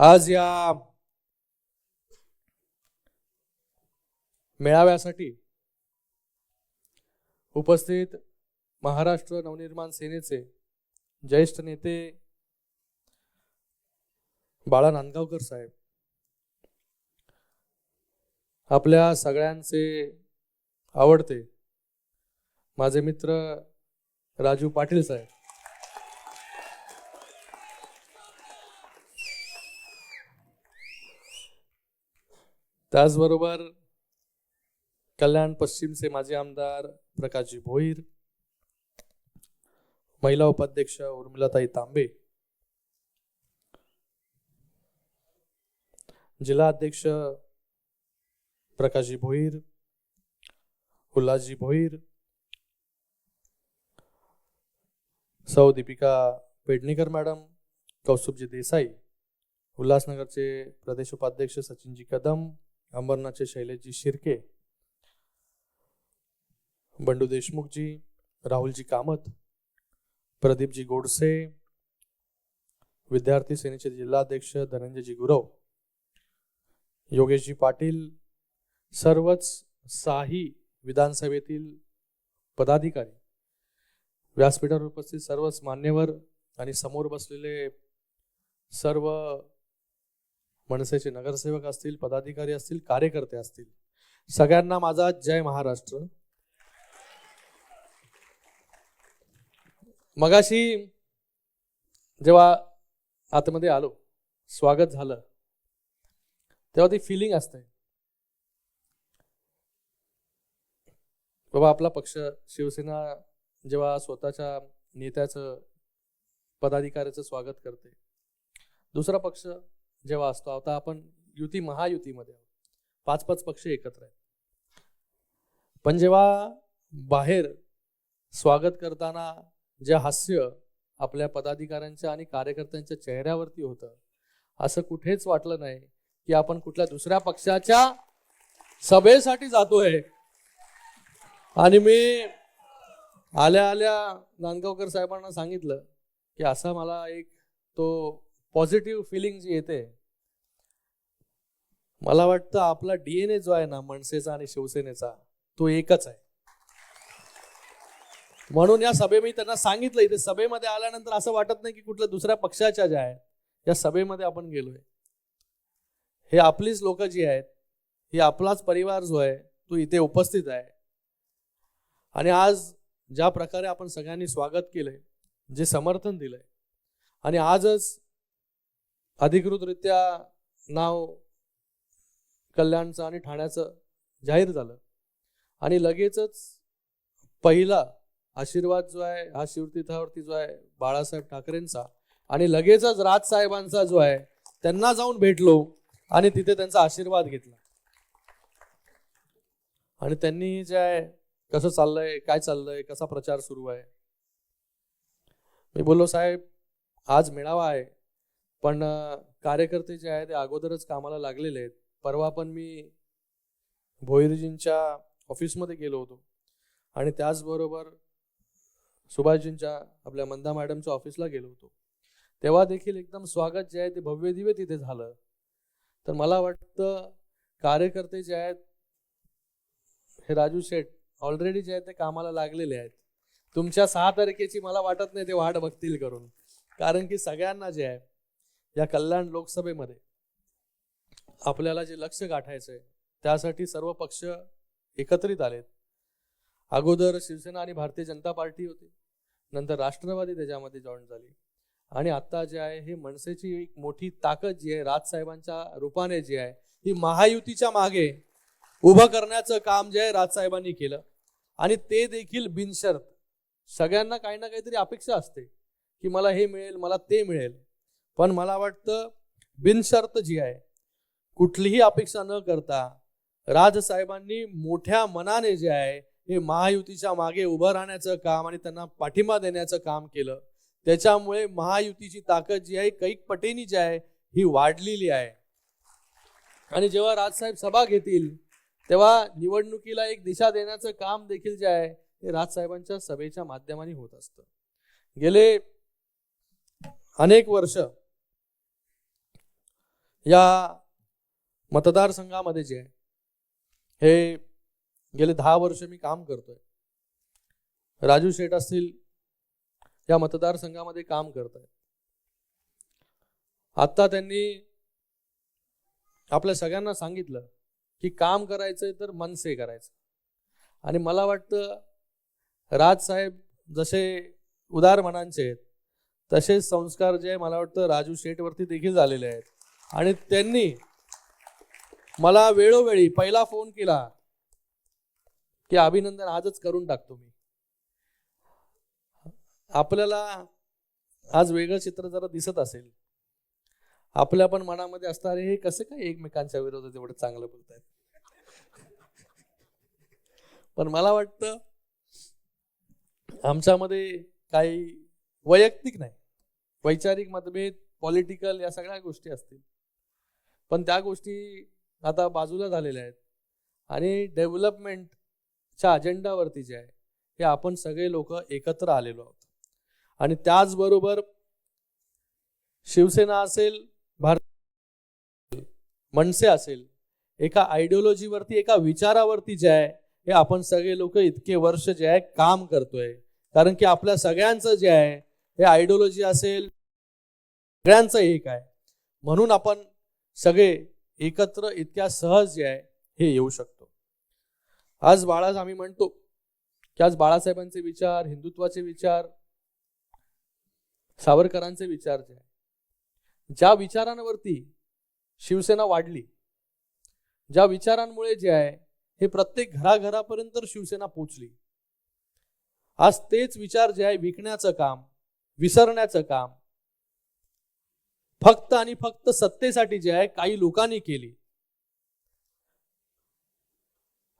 आज या मेळाव्यासाठी उपस्थित महाराष्ट्र नवनिर्माण सेनेचे ज्येष्ठ नेते बाळा नांदगावकर साहेब आपल्या सगळ्यांचे आवडते माझे मित्र राजू पाटील साहेब त्याचबरोबर कल्याण पश्चिमचे माजी आमदार प्रकाशजी भोईर महिला उपाध्यक्ष उर्मिलाताई तांबे जिल्हा अध्यक्ष प्रकाशजी भोईर उल्हासजी भोईर सौ दीपिका पेडणेकर मॅडम कौस्तुभजी देसाई उल्हासनगरचे प्रदेश उपाध्यक्ष सचिनजी कदम अंबरनाथचे शैलेशजी शिर्के बंडू देशमुखजी राहुलजी कामत प्रदीपजी गोडसे विद्यार्थी सेनेचे जिल्हाध्यक्ष धनंजयजी गुरव योगेशजी पाटील सर्वच साही विधानसभेतील पदाधिकारी. व्यासपीठावर उपस्थित सर्वच मान्यवर आणि समोर बसलेले सर्व मनसेचे नगरसेवक असतील पदाधिकारी असतील कार्यकर्ते असतील. सगळ्यांना माझा जय महाराष्ट्र. मगाशी जेव्हा आतमध्ये आलो स्वागत झालं तेव्हा ती फिलिंग असते. बाबा आपला पक्ष शिवसेना जेव्हा स्वतःच्या नेत्याचं पदाधिकाऱ्याचं स्वागत करते दुसरा पक्ष जेव्हा असतो आता आपण युती महायुतीमध्ये आहोत. पाच पाच पक्ष एकत्र आहेत. पण जेव्हा बाहेर स्वागत करताना जे हास्य आपल्या पदाधिकाऱ्यांच्या आणि कार्यकर्त्यांच्या चेहऱ्यावरती होतं असं कुठेच वाटलं नाही की आपण कुठल्या दुसऱ्या पक्षाच्या सभेसाठी जातोय. आणि मी आल्या आल्या नांदगावकर साहेबांना सांगितलं की असा मला एक तो पॉझिटिव्ह फिलिंग जी येते मला वाटतं आपला डीएनए जो आहे ना मनसेचा आणि शिवसेनेचा तो एकच आहे. म्हणून या सभे मी त्यांना सांगितलं इथे सभेमध्ये आल्यानंतर असं वाटत नाही की कुठल्या दुसऱ्या पक्षाच्या ज्या आहेत या सभेमध्ये आपण गेलोय. हे आपलीच लोक जी आहेत ही आपलाच परिवार जो आहे तो इथे उपस्थित आहे. आणि आज ज्या प्रकारे आपण सगळ्यांनी स्वागत केलंय जे समर्थन दिलंय आणि आजच अधिकृतरित्या नाव कल्याणचं आणि ठाण्याचं जाहीर झालं. आणि लगेचच पहिला आशीर्वाद जो आहे हा शिवतीर्थावरती जो आहे बाळासाहेब ठाकरेंचा आणि लगेचच राज साहेबांचा जो आहे त्यांना जाऊन भेटलो आणि तिथे त्यांचा आशीर्वाद घेतला. आणि त्यांनी जे आहे कसं चाललंय काय चाललंय कसा प्रचार सुरू आहे? मी बोललो साहेब आज मेळावा आहे पण कार्यकर्ते जे आहे ते अगोदरच कामाला लागलेले आहेत. परवा पण मी भोईरजींच्या ऑफिसमध्ये गेलो होतो. आणि त्याचबरोबर सुभाषजींच्या आपल्या मंदा मॅडमच्या ऑफिसला गेलो होतो. तेव्हा देखील एकदम स्वागत जे आहे ते भव्य दिव्य तिथे झालं. तर मला वाटतं कार्यकर्ते जे आहेत हे राजू शेठ ऑलरेडी जे आहेत ते कामाला लागलेले आहेत. तुमच्या सहा तारखेची मला वाटत नाही ते वाट बघतील करून. कारण की सगळ्यांना जे आहे या कल्याण लोकसभेमध्ये आपल्याला जे लक्ष गाठायचं आहे त्यासाठी सर्व पक्ष एकत्रित आलेत. अगोदर शिवसेना आणि भारतीय जनता पार्टी होती नंतर राष्ट्रवादी त्याच्यामध्ये जॉईन झाली. आणि आता जे आहे हे मनसेची एक मोठी ताकद जी आहे राजसाहेबांच्या रूपाने जी आहे ही महायुतीच्या मागे उभं करण्याचं काम जे आहे राजसाहेबांनी केलं. आणि ते देखील बिनशर्त. सगळ्यांना काही ना काहीतरी अपेक्षा असते की मला हे मिळेल मला ते मिळेल. पण मला वाटतं बिनशर्त जी आहे कुठलीही अपेक्षा न करता राजसाहेबांनी मोठ्या मनाने जे आहे हे महायुतीच्या मागे उभं राहण्याचं काम आणि त्यांना पाठिंबा देण्याचं काम केलं. त्याच्यामुळे महायुतीची ताकद जी आहे कैक पटेनी जी आहे ही वाढलेली आहे. आणि जेव्हा राजसाहेब सभा घेतील तेव्हा निवडणुकीला एक दिशा देण्याचं काम देखील जे आहे हे राजसाहेबांच्या सभेच्या माध्यमाने होत असतं. गेले अनेक वर्ष या मतदारसंघामध्ये जे आहे हे गेले दहा वर्ष मी काम करतोय. राजू शेठ असतील या मतदारसंघामध्ये काम करत आहेत आता त्यांनी आपल्या सगळ्यांना सांगितलं की काम करायचंय तर मनसे करायचं. आणि मला वाटतं राजसाहेब जसे उदार मनांचे आहेत तसेच संस्कार जे आहे मला वाटतं राजू शेठवरती देखील झालेले आहेत. आणि त्यांनी मला वेळोवेळी पहिला फोन केला की अभिनंदन आजच करून टाकतो मी. आपल्याला आज वेगळं चित्र जरा दिसत असेल. आपल्या पण मनामध्ये असणारे हे कसं काय एकमेकांच्या विरोधात एवढं चांगलं बोलतायत? पण मला वाटतं आमच्यामध्ये काही वैयक्तिक नाही. वैचारिक मतभेद पॉलिटिकल या सगळ्या गोष्टी असतील. पण त्या गोष्टी आता बाजूला झालेल्या आहेत. आणि डेव्हलपमेंटच्या अजेंडावरती जे आहे हे आपण सगळे लोक एकत्र आलेलो आहोत. आणि त्याचबरोबर शिवसेना असेल भारत मनसे असेल एका आयडिओलॉजीवरती एका विचारावरती जे आहे हे आपण सगळे लोक इतके वर्ष जे आहे काम करतोय. कारण की आपल्या सगळ्यांचं जे आहे हे आयडिओलॉजी असेल सगळ्यांचं एक आहे. म्हणून आपण सगळे एकत्र इतक्या सहज जे आहे हे येऊ शकतो. आज बाळास आम्ही म्हणतो की आज बाळासाहेबांचे विचार हिंदुत्वाचे विचार सावरकरांचे विचार जे आहे ज्या विचारांवरती शिवसेना वाढली ज्या विचारांमुळे जे आहे हे प्रत्येक घराघरापर्यंत शिवसेना पोचली. आज तेच विचार जे आहे विकण्याचं काम विसरण्याचं काम फक्त आणि फक्त सत्तेसाठी जे आहे काही लोकांनी केली.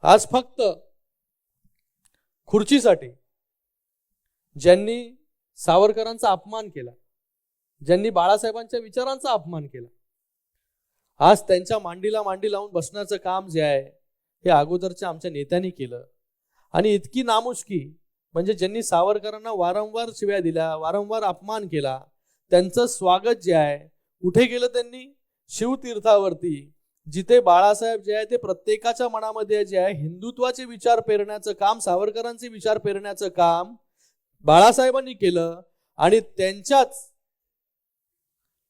आज फक्त खुर्चीसाठी ज्यांनी सावरकरांचा अपमान केला ज्यांनी बाळासाहेबांच्या विचारांचा अपमान केला आज त्यांच्या मांडीला मांडी लावून बसण्याचं काम जे आहे हे अगोदरच्या आमच्या नेत्यांनी केलं. आणि इतकी नामुष्की म्हणजे ज्यांनी सावरकरांना वारंवार शिव्या दिल्या वारंवार अपमान केला त्यांचं स्वागत जे आहे कुठे केलं त्यांनी? शिवतीर्थावरती. जिथे बाळासाहेब जे आहे ते प्रत्येकाच्या मनामध्ये जे आहे हिंदुत्वाचे विचार पेरण्याचं काम सावरकरांचे विचार पेरण्याचं काम बाळासाहेबांनी केलं आणि त्यांच्याच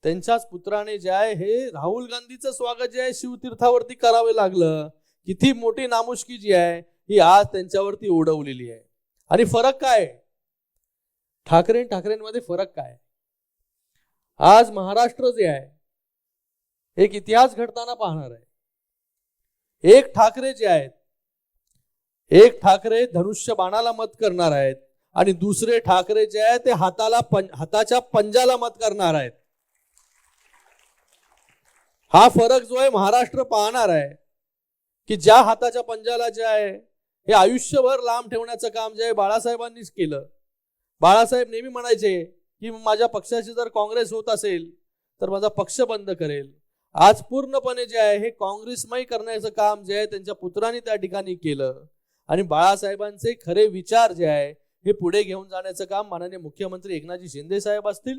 त्यांच्याच पुत्राने जे आहे हे राहुल गांधीचं स्वागत जे आहे शिवतीर्थावरती करावे लागलं. किती मोठी नामुष्की जी आहे ही आज त्यांच्यावरती ओढवलेली आहे. आणि फरक काय ठाकरे ठाकरेंमध्ये फरक काय आहे? आज महाराष्ट्र जे आहे एक इतिहास घडताना पाहणार आहे. एक ठाकरे जे आहेत एक ठाकरे धनुष्य बाणाला मत करणार आहेत आणि दुसरे ठाकरे जे आहेत ते हाताला पं, हाताच्या पंजाला मत करणार आहेत. हा फरक जो आहे महाराष्ट्र पाहणार आहे की ज्या हाताच्या पंजाला जे आहे हे आयुष्यभर लांब ठेवण्याचं काम जे आहे बाळासाहेबांनीच केलं. बाळासाहेब नेहमी म्हणायचे की माझ्या पक्षाची जर काँग्रेस होत असेल तर माझा पक्ष बंद करेल. आज पूर्णपणे जे आहे हे काँग्रेसमय करण्याचं काम जे आहे त्यांच्या पुत्रांनी त्या ठिकाणी केलं. आणि बाळासाहेबांचे खरे विचार जे आहे हे पुढे घेऊन जाण्याचं काम माननीय मुख्यमंत्री एकनाथजी शिंदे साहेब असतील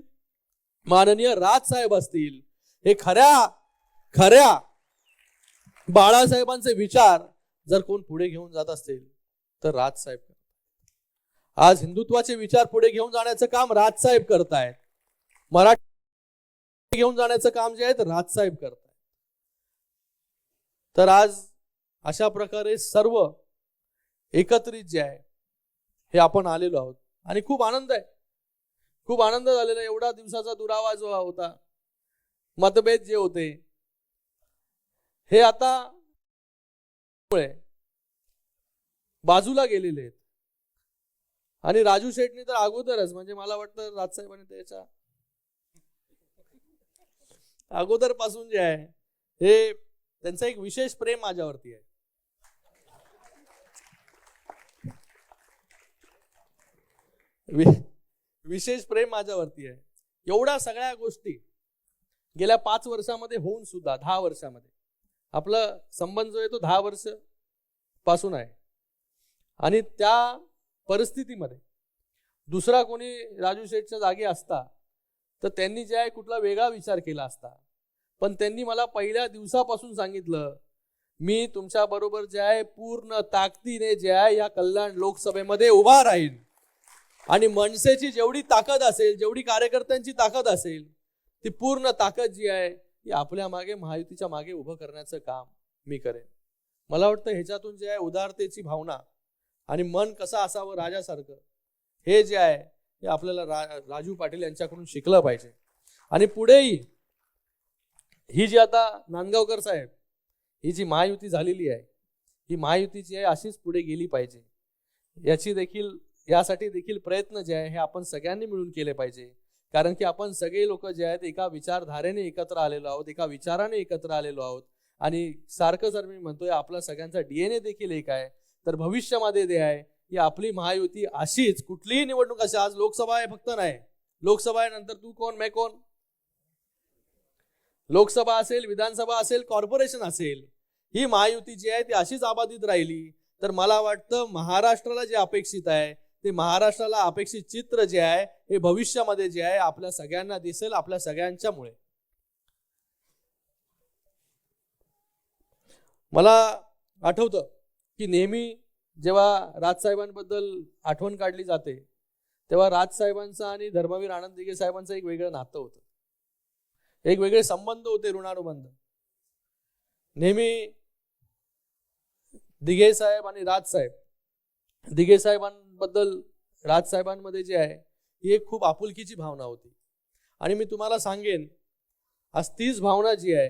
माननीय राज साहेब असतील हे खऱ्या खऱ्या बाळासाहेबांचे विचार जर कोण पुढे घेऊन जात असतील तर राज साहेब. आज हिंदुत्वाचे विचार पुढे घेऊन जाण्याचं काम राजसाहेब करतायत. मराठी घेऊन जाण्याचं काम जे आहे ते राजसाहेब करतायत. तर आज अशा प्रकारे सर्व एकत्रित जे आहे हे आपण आलेलो आहोत. आणि खूप आनंद आहे. खूप आनंद झालेला एवढा दिवसाचा दुरावा जो होता मतभेद जे होते हे आता मुळे बाजूला गेलेले आहेत. आणि राजू शेटनी तर अगोदरच म्हणजे मला वाटतं राजसाहेबांनी त्याच्या अगोदरपासून जे आहे हे त्यांचं एक विशेष प्रेम माझ्यावरती आहे. वि- विशेष प्रेम माझ्यावरती आहे. एवढ्या सगळ्या गोष्टी गेल्या पाच वर्षामध्ये होऊन सुद्धा दहा वर्षामध्ये. आपला संबंध जो आहे तो दहा वर्षपासून आहे. आणि त्या परिस्थितीमध्ये. दुसरा कोणी राजू शेठच्या जागी असता तर त्यांनी जे आहे कुठला वेगळा विचार केला असता. पण त्यांनी मला पहिल्या दिवसापासून सांगितलं मी तुमच्या बरोबर जे आहे पूर्ण ताकदीने जे आहे या कल्याण लोकसभेमध्ये उभा राहील आणि मनसेची जेवढी ताकद असेल जेवढी कार्यकर्त्यांची ताकद असेल ती पूर्ण ताकद जी आहे ती आपल्या मागे महायुतीच्या मागे उभं करण्याचं काम मी करेन. मला वाटतं ह्याच्यातून जे आहे उदारतेची भावना आणि मन कसं असावं राजासारखं? हे जे आहे हे आपल्याला रा राजू पाटील यांच्याकडून शिकलं पाहिजे. आणि पुढेही ही जी आता नांदगावकर साहेब ही जी महायुती झालेली आहे ही महायुती जी आहे अशीच पुढे गेली पाहिजे. याची देखील यासाठी देखील प्रयत्न जे आहे हे आपण सगळ्यांनी मिळून केले पाहिजे. कारण की आपण सगळे लोक जे आहेत एका विचारधारेने एकत्र आलेलो आहोत एका विचाराने एकत्र आलेलो आहोत. आणि सारखं जर मी म्हणतोय आपला सगळ्यांचा डीएनए देखील एक आहे. तर भविष्यामध्ये जे आहे ही आपली महायुती अशीच कुठलीही निवडणूक अशी आज लोकसभा आहे फक्त नाही. लोकसभा आहे नंतर तू कोण मैं कोण? लोकसभा असेल विधानसभा असेल कॉर्पोरेशन असेल ही महायुती जी आहे ती अशीच आबाधित राहिली. तर मला वाटतं महाराष्ट्राला जे अपेक्षित आहे ते महाराष्ट्राला अपेक्षित चित्र जे आहे हे भविष्यामध्ये जे आहे आपल्या सगळ्यांना दिसेल आपल्या सगळ्यांच्यामुळे. मला आठवतं की नेहमी जेव्हा राजसाहेबांबद्दल आठवण काढली जाते तेव्हा राजसाहेबांचं आणि धर्मवीर आनंद दिघे साहेबांचं एक वेगळं नातं होतं. एक वेगळे संबंध होते ऋणानुबंध. नेहमी दिघे साहेब आणि राजसाहेब दिघे साहेबांबद्दल राजसाहेबांमध्ये जे आहे ही एक खूप आपुलकीची भावना होती. आणि मी तुम्हाला सांगेन आज तीच भावना जी आहे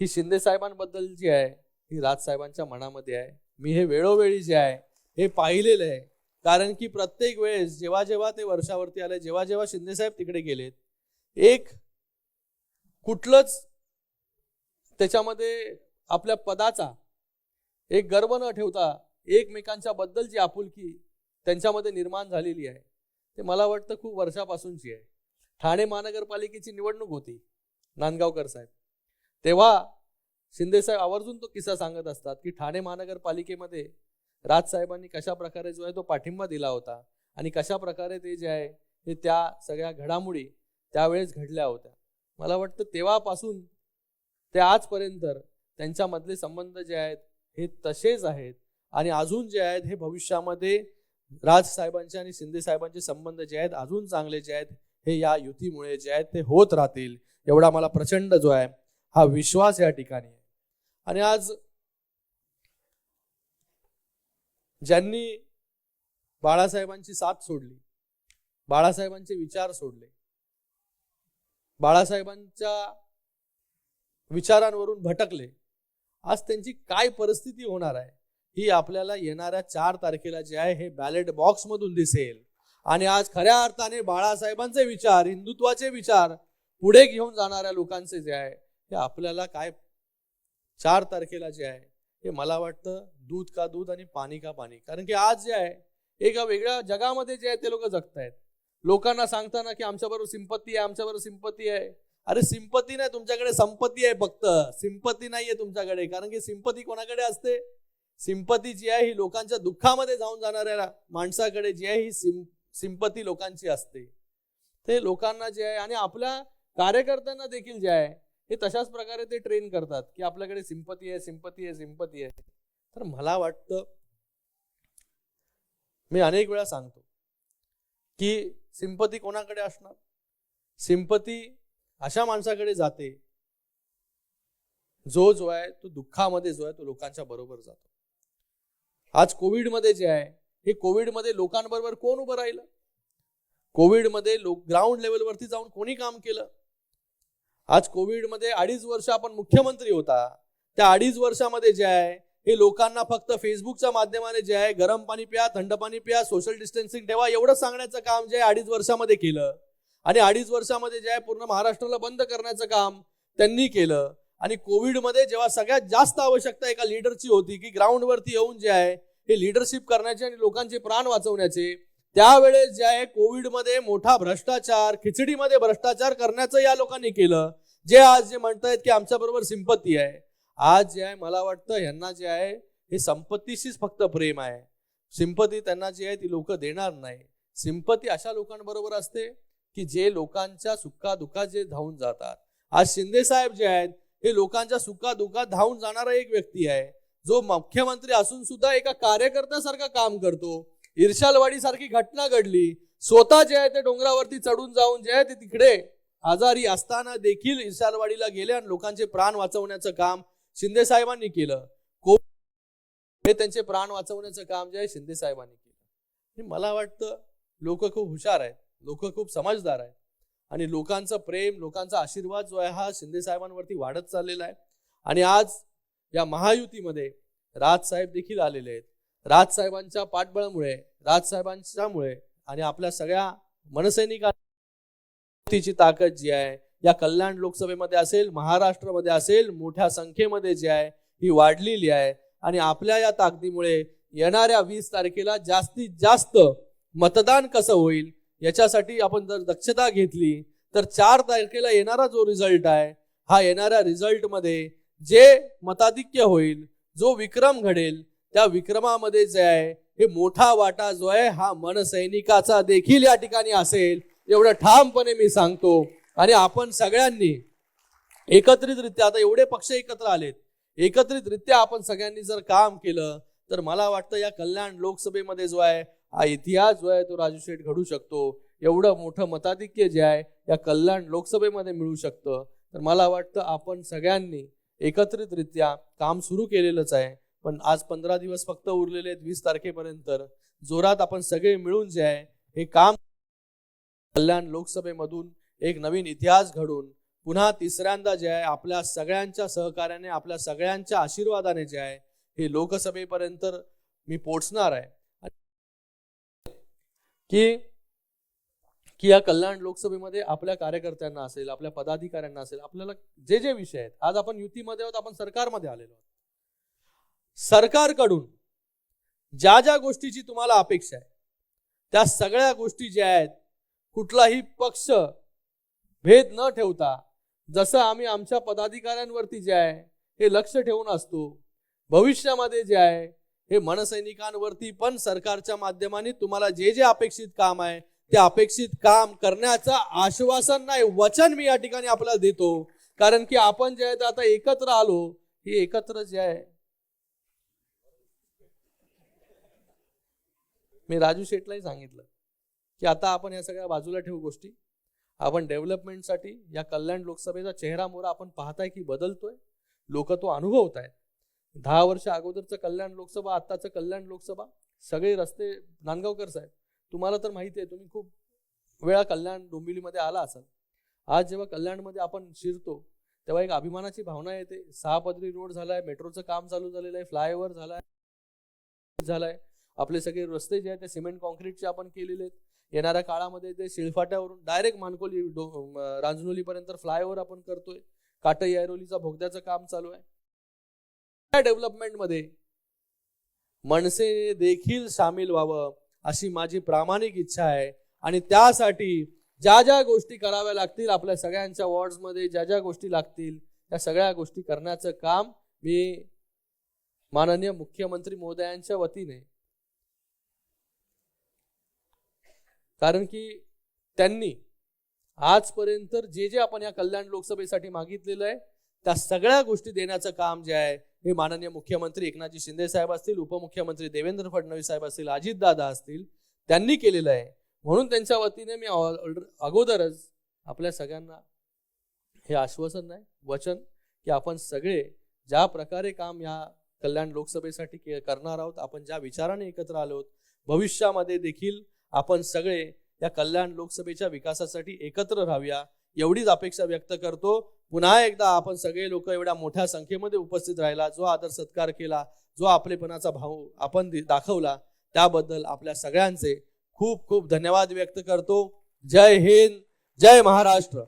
ही शिंदे साहेबांबद्दल जी आहे ही राजसाहेबांच्या मनामध्ये आहे. मी हे वेळोवेळी जे आहे हे पाहिलेलं आहे. कारण की प्रत्येक वेळेस जेव्हा जेव्हा ते वर्षावरती आले जेव्हा जेव्हा शिंदेसाहेब तिकडे गेलेत एक कुठलंच त्याच्यामध्ये आपल्या पदाचा एक गर्व न ठेवता एकमेकांच्या बद्दल जी आपुलकी त्यांच्यामध्ये निर्माण झालेली आहे. ते मला वाटतं खूप वर्षापासूनची आहे. ठाणे महानगरपालिकेची निवडणूक होती नांदगावकर साहेब. तेव्हा शिंदेसाहेब आवर्जून तो किस्सा सांगत असतात की ठाणे महानगरपालिकेमध्ये राजसाहेबांनी कशा प्रकारे जो आहे तो पाठिंबा दिला होता आणि कशा प्रकारे ते जे आहे हे त्या सगळ्या घडामोडी त्यावेळेस घडल्या होत्या. मला वाटतं तेव्हापासून ते आजपर्यंत त्यांच्यामधले संबंध जे आहेत हे तसेच आहेत आणि अजून जे आहेत हे भविष्यामध्ये राजसाहेबांचे आणि शिंदे साहेबांचे संबंध जे आहेत अजून चांगले जे आहेत हे या युतीमुळे जे आहेत ते होत राहतील. एवढा मला प्रचंड जो आहे हा विश्वास या ठिकाणी आहे. आणि आज ज्यांनी बाळासाहेबांची साथ सोडली बाळासाहेबांचे विचार सोडले बाळासाहेबांच्या विचारांवरून भटकले आज त्यांची काय परिस्थिती होणार आहे ही आपल्याला येणाऱ्या चार तारखेला जे आहे हे बॅलेट बॉक्स मधून दिसेल. आणि आज खऱ्या अर्थाने बाळासाहेबांचे विचार हिंदुत्वाचे विचार पुढे घेऊन जाणाऱ्या लोकांचे जे आहे हे आपल्याला काय चार तारखेला जे आहे हे मला वाटतं दूध का दूध आणि पाणी का पाणी. कारण की आज जे आहे एका वेगळ्या जगामध्ये जे आहे ते लोक जगतायत. लोकांना सांगताना की आमच्याबरोबर सिंपत्ती आहे आमच्याबरोबर सिंपत्ती आहे. अरे सिंपत्ती नाही तुमच्याकडे संपत्ती आहे फक्त. सिंपत्ती नाहीये तुमच्याकडे कारण की सिंपत्ती कोणाकडे असते? सिंपत्ती जी आहे ही लोकांच्या दुःखामध्ये जाऊन जाणाऱ्या माणसाकडे जी आहे ही सिं सिंपत्ती लोकांची असते. ते लोकांना जे आहे आणि आपल्या कार्यकर्त्यांना देखील जे आहे हे तशाच प्रकारे ते ट्रेन करतात की आपल्याकडे सिंपती आहे सिंपती आहे सिंपती आहे. तर मला वाटतं मी अनेक वेळा सांगतो की सिंपती कोणाकडे असणार? सिंपती अशा माणसाकडे जाते जो जो आहे तो दुःखामध्ये जो आहे तो लोकांच्या बरोबर जातो. आज कोविडमध्ये जे आहे हे कोविडमध्ये लोकांबरोबर कोण उभं राहिलं? कोविडमध्ये लोक ग्राउंड लेवलवरती जाऊन कोणी काम केलं? आज कोविडमध्ये अडीच वर्ष आपण मुख्यमंत्री होता. त्या अडीच वर्षामध्ये जे आहे हे लोकांना फक्त फेसबुकच्या माध्यमाने जे आहे गरम पाणी प्या थंड पाणी प्या सोशल डिस्टन्सिंग ठेवा एवढं सांगण्याचं काम जे आहे अडीच वर्षामध्ये केलं. आणि अडीच वर्षामध्ये जे आहे पूर्ण महाराष्ट्राला बंद करण्याचं काम त्यांनी केलं. आणि कोविडमध्ये जेव्हा सगळ्यात जास्त आवश्यकता एका लिडरची होती की ग्राउंडवरती येऊन जे आहे हे लिडरशिप करण्याचे आणि लोकांचे प्राण वाचवण्याचे त्यावेळेस जे आहे कोविडमध्ये मोठा भ्रष्टाचार खिचडीमध्ये भ्रष्टाचार करण्याचं या लोकांनी केलं. जे आज जे म्हणतायत की आमच्या बरोबर सिंपत्ती आहे. आज जे आहे मला वाटतं यांना जे आहे हे संपत्तीशीच फक्त प्रेम आहे. सिंपती त्यांना जी आहे ती लोक देणार नाही. सिंपती अशा लोकांबरोबर असते की जे लोकांच्या सुखादुखात जे धावून जातात. आज शिंदे साहेब जे आहेत हे लोकांच्या सुखा दुखा धावून जाणारा एक व्यक्ती आहे. जो मुख्यमंत्री असून सुद्धा एका कार्यकर्त्यासारखं काम करतो. इर्शालवाडी सारखी घटना घडली. स्वतः जे आहे ते डोंगरावरती चढून जाऊन जे आहे ते तिकडे आजारी असताना देखील इर्शालवाडीला गेले आणि लोकांचे प्राण वाचवण्याचं काम शिंदे साहेबांनी केलं. हे त्यांचे प्राण वाचवण्याचं काम जे आहे शिंदे साहेबांनी केलं. मला वाटतं लोक खूप हुशार आहेत लोक खूप समजदार आहेत. आणि लोकांचं प्रेम लोकांचा आशीर्वाद जो आहे हा शिंदे साहेबांवरती वाढत चाललेला आहे. आणि आज या महायुतीमध्ये राजसाहेब देखील आलेले आहेत. राजसाहेबांच्या पाठबळामुळे राजसाहेबांच्यामुळे आणि आपल्या सगळ्या मनसैनिकांची ताकद जी आहे या कल्याण लोकसभेमध्ये असेल महाराष्ट्रामध्ये असेल मोठ्या संख्येमध्ये जी आहे ही वाढलेली आहे. आणि आपल्या या ताकदीमुळे येणाऱ्या वीस तारखेला जास्तीत जास्त मतदान कसं होईल याच्यासाठी आपण जर दक्षता घेतली तर चार तारखेला येणारा जो रिझल्ट आहे हा येणाऱ्या रिझल्टमध्ये जे मताधिक्य होईल जो विक्रम घडेल त्या विक्रमामध्ये जे आहे हे मोठा वाटा जो आहे हा मनसैनिकाचा देखील या ठिकाणी असेल. एवढं ठामपणे मी सांगतो. आणि आपण सगळ्यांनी एकत्रितरित्या आता एवढे पक्ष एकत्र आलेत. एकत्रितरित्या आपण सगळ्यांनी जर काम केलं तर मला वाटतं या कल्याण लोकसभेमध्ये जो आहे हा इतिहास जो आहे तो राजू शेठ घडू शकतो. एवढं मोठं मताधिक्य जे आहे या कल्याण लोकसभेमध्ये मिळू शकतं. तर मला वाटतं आपण सगळ्यांनी एकत्रितरित्या काम सुरू केलेलंच आहे. पण आज पंधरा दिवस फक्त उरलेले आहेत वीस तारखेपर्यंत जोरात आपण सगळे मिळून जे आहे हे काम कल्याण लोकसभेमधून एक नवीन इतिहास घडून पुन्हा तिसऱ्यांदा जे आहे आपल्या सगळ्यांच्या सहकार्याने आपल्या सगळ्यांच्या आशीर्वादाने जे आहे हे लोकसभेपर्यंत मी पोचणार आहे. की की या कल्याण लोकसभेमध्ये आपल्या कार्यकर्त्यांना असेल आपल्या पदाधिकाऱ्यांना असेल आपल्याला जे जे विषय आहेत आज आपण युतीमध्ये आहोत आपण सरकारमध्ये आलेलो आहोत. सरकारकडून ज्या ज्या गोष्टीची तुम्हाला अपेक्षा आहे त्या सगळ्या गोष्टी ज्या आहेत कुठलाही पक्ष भेद न ठेवता जसं आम्ही आमच्या पदाधिकाऱ्यांवरती जे आहे हे लक्ष ठेवून असतो भविष्यामध्ये जे आहे हे मनसैनिकांवरती पण सरकारच्या माध्यमाने तुम्हाला जे जे अपेक्षित काम आहे ते अपेक्षित काम करण्याचं आश्वासन नाही वचन मी या ठिकाणी आपल्याला देतो. कारण की आपण जे आहे ते आता एकत्र आलो हे एकत्र जे आहे मी राजू शेटलाही सांगितलं की आता आपण या सगळ्या बाजूला ठेवू गोष्टी. आपण डेव्हलपमेंटसाठी या कल्याण लोकसभेचा चेहरा मोरा आपण पाहताय की बदलतोय. लोक तो अनुभवत आहेत दहा वर्ष अगोदरचं कल्याण लोकसभा आत्ताचं कल्याण लोकसभा सगळे रस्ते नांदगावकर साहेब. तुम्हाला तर माहिती आहे तुम्ही खूप वेळा कल्याण डोंबिवलीमध्ये आला असाल. आज जेव्हा कल्याणमध्ये आपण शिरतो तेव्हा एक अभिमानाची भावना येते. सहा पदरी रोड झालाय मेट्रोचं काम चालू झालेलं आहे फ्लायओव्हर झालाय झालाय. आपले सगळे रस्ते जे आहेत ते सिमेंट कॉन्क्रीटचे आपण केलेले आहेत. येणाऱ्या काळामध्ये ते शिळफाट्यावरून डायरेक्ट मानकोली रांजनोलीपर्यंत फ्लायओव्हर आपण करतोय. काटई ऐरोलीचा भोगद्याचं काम चालू आहे. या डेव्हलपमेंटमध्ये मनसे देखील सामील व्हावं अशी माझी प्रामाणिक इच्छा आहे. आणि त्यासाठी ज्या ज्या गोष्टी कराव्या लागतील आपल्या सगळ्यांच्या वॉर्ड्समध्ये ज्या ज्या गोष्टी लागतील त्या सगळ्या गोष्टी करण्याचं काम मी माननीय मुख्यमंत्री महोदयांच्या वतीने कारण की त्यांनी आजपर्यंत जे जे आपण या कल्याण लोकसभेसाठी मागितलेलं आहे त्या सगळ्या गोष्टी देण्याचं काम जे आहे हे माननीय मुख्यमंत्री एकनाथजी शिंदे साहेब असतील उपमुख्यमंत्री देवेंद्र फडणवीस साहेब असतील अजितदादा असतील त्यांनी केलेलं आहे. म्हणून त्यांच्या वतीने मी अगोदरच आपल्या सगळ्यांना हे आश्वासन नाही वचन की आपण सगळे ज्या प्रकारे काम या कल्याण लोकसभेसाठी करणार आहोत आपण ज्या विचाराने एकत्र आलो आहोत भविष्यामध्ये देखील आपण सगळे या कल्याण लोकसभेच्या विकासासाठी एकत्र राहूया. एवढीच अपेक्षा व्यक्त करतो. पुन्हा एकदा आपण सगळे लोक एवढ्या मोठ्या संख्येमध्ये उपस्थित राहिला. जो आदर सत्कार केला जो आपलेपणाचा भाव आपण दाखवला त्याबद्दल आपल्या सगळ्यांचे खूप खूप धन्यवाद व्यक्त करतो. जय हिंद जय महाराष्ट्र.